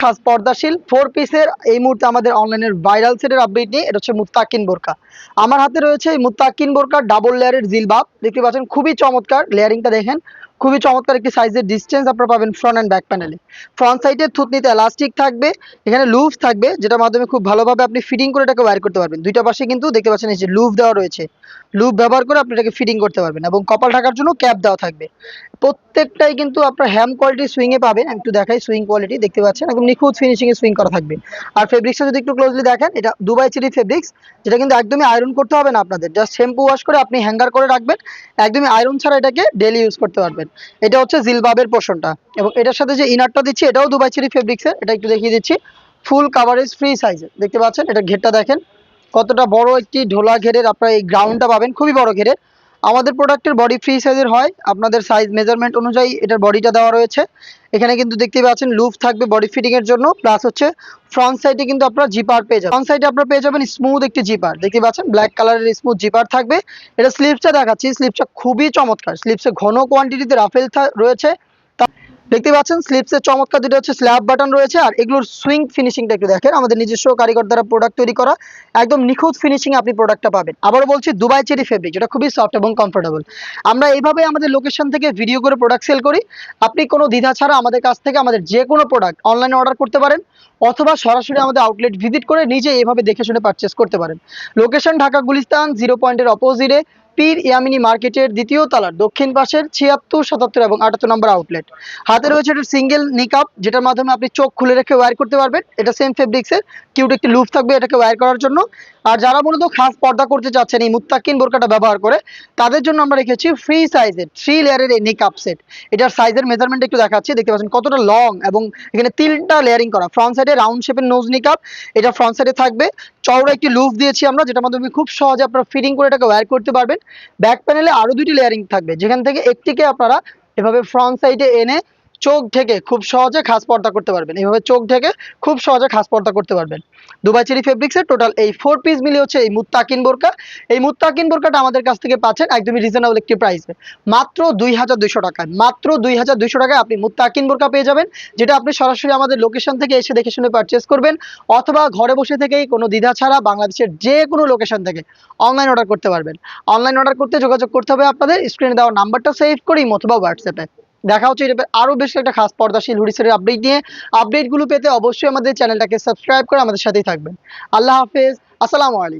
খাস পর্দাশীল। ফোর পিসের এই মুহূর্তে আমাদের অনলাইনের ভাইরাল সেটের আপডেট নিয়ে, এটা হচ্ছে মুত্তাকিন বোরকা। আমার হাতে রয়েছে এই মুত্তাকিন বোরকা ডাবল লেয়ারের জিলবাব। দেখতে পাচ্ছেন, খুবই চমৎকার লেয়ারিংটা দেখেন। খুবই চমৎকার একটি সাইজের ডিস্টেন্স আপনারা পাবেন ফ্রন্ট অ্যান্ড ব্যাক প্যানেলে ফ্রন্ট সাইডে থুতনিতে এলাস্টিক থাকবে, এখানে লুভ থাকবে, যেটার মাধ্যমে খুব ভালোভাবে আপনি ফিটিং করে এটাকে ওয়্যার করতে পারবেন। দুইটা পাশে কিন্তু দেখতে পাচ্ছেন এই যে লুফ দেওয়া রয়েছে। লুভ ব্যবহার করে আপনি এটাকে ফিটিং করতে পারবেন এবং কপাল ঢাকার জন্য ক্যাপ দেওয়া থাকবে। প্রত্যেকটাই কিন্তু আপনার হ্যাম কোয়ালিটি সুইংয়ে পাবেন। একটু দেখাই সুইং কোয়ালিটি দেখতে পাচ্ছেন? একদম নিখুঁত ফিনিশিংয়ে সুইং করা থাকবে। আর ফেব্রিক্সটা যদি একটু ক্লোজলি দেখেন, এটা দুবাই চিরি ফেব্রিক্স যেটা কিন্তু একদমই আয়রন করতে হবে না আপনাদের। জাস্ট শ্যাম্পু ওয়াশ করে আপনি হ্যাঙ্গার করে রাখবেন। একদমই আয়রন ছাড়া এটাকে ডেলি ইউজ করতে পারবেন। এটা হচ্ছে জিলবাবের পোর্শনটা এবং এটার সাথে যে ইনারটা দিচ্ছি, এটাও দুবাই চিরি ফেব্রিক্সের এটা একটু দেখিয়ে দিচ্ছি। ফুল কাভারেজ ফ্রি সাইজের দেখতে পাচ্ছেন? এটা ঘেরটা দেখেন। কতটা বড় একটি ঢোলা ঘেরের আপনার এই গ্রাউন্ডটা পাবেন, খুবই বড় ঘেরের। আমাদের প্রোডাক্টের বডি ফ্রি সাইজের হয়। আপনাদের সাইজ মেজারমেন্ট অনুযায়ী এটার বডিটা দেওয়া রয়েছে। এখানে কিন্তু দেখতে পাচ্ছেন লুফ থাকবে বডি ফিটিং এর জন্য। প্লাস হচ্ছে ফ্রন্ট সাইডে কিন্তু আপনারা জিপার পেয়ে যাবেন। ফ্রন্ট সাইডে আপনারা পেয়ে যাবেন স্মুথ একটি জিপার দেখতে পাচ্ছেন ব্ল্যাক কালারের স্মুথ জিপার থাকবে। এটা স্লিপসটা দেখাচ্ছি। স্লিপসটা খুবই চমৎকার। স্লিপসে ঘন কোয়ান্টিটিতে রাফেল রয়েছে। দেখতে পাচ্ছেন স্লিপসের চমৎকার দুটো হচ্ছে স্ল্যাব বাটন রয়েছে, আর এগুলোর সুইং ফিনিশিংটা একটু দেখেন। আমাদের নিজস্ব কারিগর দ্বারা প্রোডাক্ট তৈরি করা, একদম নিখুঁত ফিনিশিং আপনি প্রোডাক্টটা পাবেন। আবারও বলছি দুবাই চেরি ফেব্রিক যেটা খুবই সফট এবং কমফোর্টেবল আমরা এইভাবে আমাদের লোকেশন থেকে ভিডিও করে প্রোডাক্ট সেল করি। আপনি কোনো দ্বিধা ছাড়া আমাদের কাছ থেকে আমাদের যে কোনো প্রোডাক্ট অনলাইনে অর্ডার করতে পারেন, অথবা সরাসরি আমাদের আউটলেট ভিজিট করে নিজে এইভাবে দেখে শুনে পারচেস করতে পারেন। লোকেশন ঢাকা, গুলিস্তান জিরো পয়েন্টের অপোজিটে পীর ইয়ামিনী মার্কেটের দ্বিতীয় তলার দক্ষিণ পাশের ছিয়াত্তর, সাতাত্তর এবং আটাত্তর নম্বর আউটলেট হাতে রয়েছে একটা সিঙ্গেল নিকাপ যেটার মাধ্যমে আপনি চোখ খুলে রেখে ওয়্যার করতে পারবেন। এটা সেম ফেব্রিক্সের কিউট একটি লুপ থাকবে এটাকে ওয়্যার করার জন্য। আর যারা মূলত খাস পর্দা করতে চাচ্ছেন এই মুত্তাকিন বোরকাটা ব্যবহার করে, তাদের জন্য আমরা রেখেছি ফ্রি সাইজের থ্রি লেয়ারের এই নিকাপ সেট এটার সাইজের মেজারমেন্ট একটু দেখাচ্ছি, দেখতে পাচ্ছেন কতটা লং এবং এখানে তিনটা লেয়ারিং করা। ফ্রন্ট সাইডে রাউন্ড শেপের নোজ নিকাপ এটা ফ্রন্ট সাইডে থাকবে। চওড়া একটি লুপ দিয়েছি আমরা, যেটার মাধ্যমে খুব সহজে আপনারা ফিটিং করে এটাকে ওয়্যার করতে পারবেন। ব্যাক প্যানেলে আরও দুটি লেয়ারিং থাকবে। যেখান থেকে একটিকে আপনারা এভাবে ফ্রন্ট সাইডে এনে চোখ ঢেকে খুব সহজে খাস পর্দা করতে পারবেন। এইভাবে চোখ ঢেকে খুব সহজে খাস পর্দা করতে পারবেন। দুবাই চেরি ফেব্রিক্সের টোটাল এই ফোর পিস মিলে হচ্ছে এই মুত্তাকিন বোরকা। এই মুত্তাকিন বোরকাটা আমাদের কাছ থেকে পাচ্ছেন একদমই রিজনেবল একটি প্রাইসে মাত্র দুই হাজার দুইশো টাকায়। মাত্র দুই হাজার দুইশো টাকায় আপনি মুত্তাকিন বোরকা পেয়ে যাবেন, যেটা আপনি সরাসরি আমাদের লোকেশন থেকে এসে দেখে শুনে পারচেস করবেন, অথবা ঘরে বসে থেকেই কোনো দ্বিধা ছাড়া বাংলাদেশের যে কোনো লোকেশন থেকে অনলাইন অর্ডার করতে পারবেন। অনলাইন অর্ডার করতে যোগাযোগ করতে হবে আপনাদের। স্ক্রিনে দেওয়া নাম্বারটা সেভ করেই অথবা হোয়াটসঅ্যাপে দেখা হচ্ছে এটা আরও বেশ একটা খাস পর্দাশীল হুডিসের আপডেট নিয়ে। আপডেটগুলো পেতে অবশ্যই আমাদের চ্যানেলটাকে সাবস্ক্রাইব করে আমাদের সাথেই থাকবেন। আল্লাহ হাফেজ, আসসালামু আলাইকুম।